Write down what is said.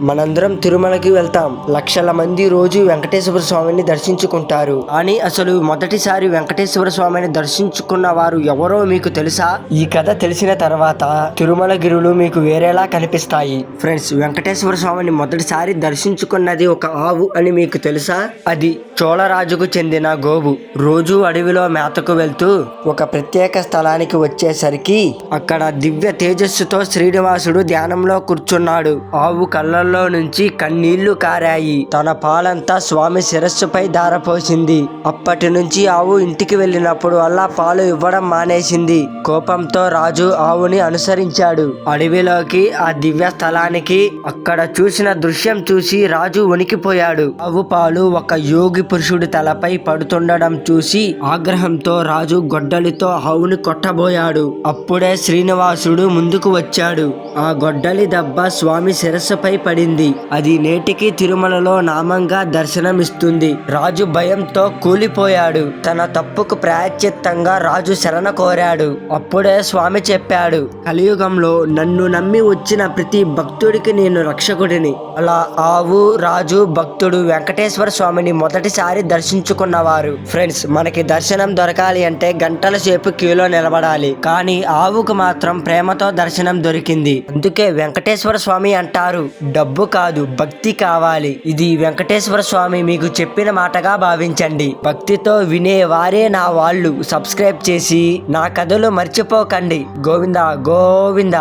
మనందరం తిరుమలకి వెళ్తాం. లక్షల మంది రోజు వెంకటేశ్వర స్వామిని దర్శించుకుంటారు. అని అసలు మొదటిసారి వెంకటేశ్వర స్వామిని దర్శించుకున్న వారు ఎవరో మీకు తెలుసా? ఈ కథ తెలిసిన తర్వాత తిరుమల గిరులు మీకు వేరేలా కనిపిస్తాయి. ఫ్రెండ్స్ వెంకటేశ్వర స్వామిని మొదటిసారి దర్శించుకున్నది ఒక ఆవు అని మీకు తెలుసా? అది చోళరాజుకు చెందిన గోవు. రోజు అడవిలో మేతకు వెళ్తూ ఒక ప్రత్యేక స్థలానికి వచ్చేసరికి అక్కడ దివ్య తేజస్సుతో శ్రీనివాసుడు ధ్యానంలో కూర్చున్నాడు. ఆవు కళ్ళ కళ్ళల్లో నుంచి కన్నీళ్ళు కారాయి. తన పాలంతా స్వామి శిరస్సుపై ధారపోసింది. అప్పటి నుంచి ఆవు ఇంటికి వెళ్ళినప్పుడు అలా పాలు ఇవ్వడం మానేసింది. కోపంతో రాజు ఆవుని అనుసరించాడు. అడవిలోకి ఆ దివ్య స్థలానికి అక్కడ చూసిన దృశ్యం చూసి రాజు వణికిపోయాడు. ఆవు పాలు ఒక యోగి పురుషుడి తలపై పడుతుండడం చూసి ఆగ్రహంతో రాజు గొడ్డలితో ఆవుని కొట్టబోయాడు. అప్పుడే శ్రీనివాసుడు ముందుకు వచ్చాడు. ఆ గొడ్డలి దెబ్బ స్వామి శిరస్సుపై పడింది అది నేటికి తిరుమలలో నామంగా దర్శనమిస్తుంది. రాజు భయంతో కూలిపోయాడు. తన తప్పుకు ప్రాయశ్చిత్తంగా రాజు శరణ కోరాడు. అప్పుడే స్వామి చెప్పాడు కలియుగంలో నన్ను నమ్మి వచ్చిన ప్రతి భక్తుడికి నేను రక్షకుడిని. అలా ఆవు రాజు భక్తుడు వెంకటేశ్వర స్వామిని మొదటిసారి దర్శించుకున్నవారు. ఫ్రెండ్స్ మనకి దర్శనం దొరకాలి అంటే గంటల సేపు క్యూలో నిలబడాలి. కానీ ఆవుకు మాత్రం ప్రేమతో దర్శనం దొరికింది. అందుకే వెంకటేశ్వర స్వామి అంటారు డబ్బు కాదు భక్తి కావాలి. ఇది వెంకటేశ్వర స్వామి మీకు చెప్పిన మాటగా భావించండి. భక్తితో వినే వారే నా వాళ్ళు. సబ్స్క్రైబ్ చేసి నా కథలు మర్చిపోకండి. గోవింద గోవింద.